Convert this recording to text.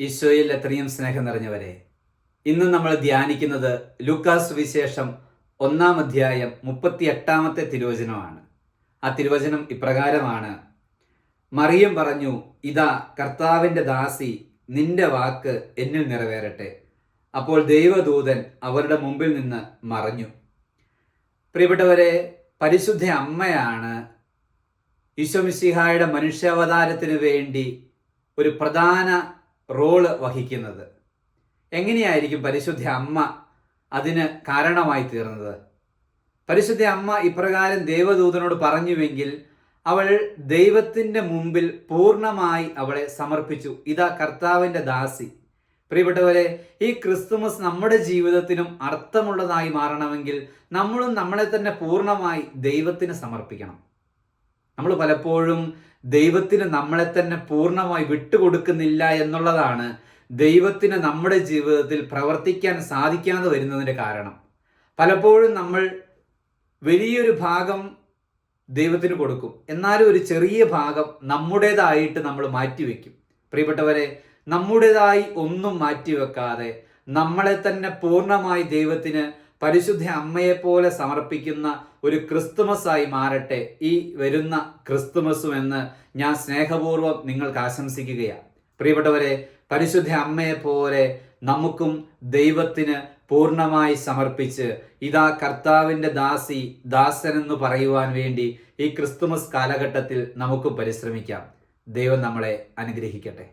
ഈശോയിൽ എത്രയും സ്നേഹം നിറഞ്ഞവരെ ഇന്ന് നമ്മൾ ധ്യാനിക്കുന്നത് ലൂക്കാസ് വിശേഷം ഒന്നാം അധ്യായം മുപ്പത്തി എട്ടാമത്തെ തിരുവചനമാണ്. ആ തിരുവചനം ഇപ്രകാരമാണ്. മറിയം പറഞ്ഞു ഇതാ കർത്താവിന്റെ ദാസി നിന്റെ വാക്ക് എന്നിൽ നിറവേറട്ടെ. അപ്പോൾ ദൈവദൂതൻ അവരുടെ മുമ്പിൽ നിന്ന് മറഞ്ഞു. പ്രിയപ്പെട്ടവരെ പരിശുദ്ധ അമ്മയാണ് ഈശോ മിസിഹായുടെ മനുഷ്യാവതാരത്തിന് വേണ്ടി ഒരു പ്രധാന റോൾ വഹിക്കുന്നത്. എങ്ങനെയായിരിക്കും പരിശുദ്ധ അമ്മ അതിന് കാരണമായി തീർന്നത്? പരിശുദ്ധ അമ്മ ഇപ്രകാരം ദേവദൂതനോട് പറഞ്ഞുവെങ്കിൽ അവൾ ദൈവത്തിന്റെ മുമ്പിൽ പൂർണമായി അവളെ സമർപ്പിച്ചു. ഇതാ കർത്താവിന്റെ ദാസി. പ്രിയപ്പെട്ടവരെ ഈ ക്രിസ്തുമസ് നമ്മുടെ ജീവിതത്തിനും അർത്ഥമുള്ളതായി മാറണമെങ്കിൽ നമ്മളും നമ്മളെ തന്നെ പൂർണമായി ദൈവത്തിന് സമർപ്പിക്കണം. നമ്മൾ പലപ്പോഴും ദൈവത്തിന് നമ്മളെ തന്നെ പൂർണമായി വിട്ടുകൊടുക്കുന്നില്ല എന്നുള്ളതാണ് ദൈവത്തിന് നമ്മുടെ ജീവിതത്തിൽ പ്രവർത്തിക്കാൻ സാധിക്കാതെ വരുന്നതിന്റെ കാരണം. പലപ്പോഴും നമ്മൾ വലിയൊരു ഭാഗം ദൈവത്തിന് കൊടുക്കും. എന്നാലും ഒരു ചെറിയ ഭാഗം നമ്മുടേതായിട്ട് നമ്മൾ മാറ്റിവെക്കും പ്രിയപ്പെട്ടവരെ നമ്മുടേതായി ഒന്നും മാറ്റിവെക്കാതെ നമ്മളെ തന്നെ പൂർണമായി ദൈവത്തിന് പരിശുദ്ധ അമ്മയെപ്പോലെ സമർപ്പിക്കുന്ന ഒരു ക്രിസ്തുമസ് ആയി മാറട്ടെ. ഈ വരുന്ന ക്രിസ്തുമസും എന്ന് ഞാൻ സ്നേഹപൂർവം നിങ്ങൾക്ക് ആശംസിക്കുകയാണ്. പ്രിയപ്പെട്ടവരെ പരിശുദ്ധ അമ്മയെപ്പോലെ നമുക്കും ദൈവത്തിന് പൂർണമായി സമർപ്പിച്ച് ഇതാ കർത്താവിന്റെ ദാസി ദാസനെന്ന് പറയുവാൻ വേണ്ടി ഈ ക്രിസ്തുമസ് കാലഘട്ടത്തിൽ നമുക്ക് പരിശ്രമിക്കാം. ദൈവം നമ്മളെ അനുഗ്രഹിക്കട്ടെ.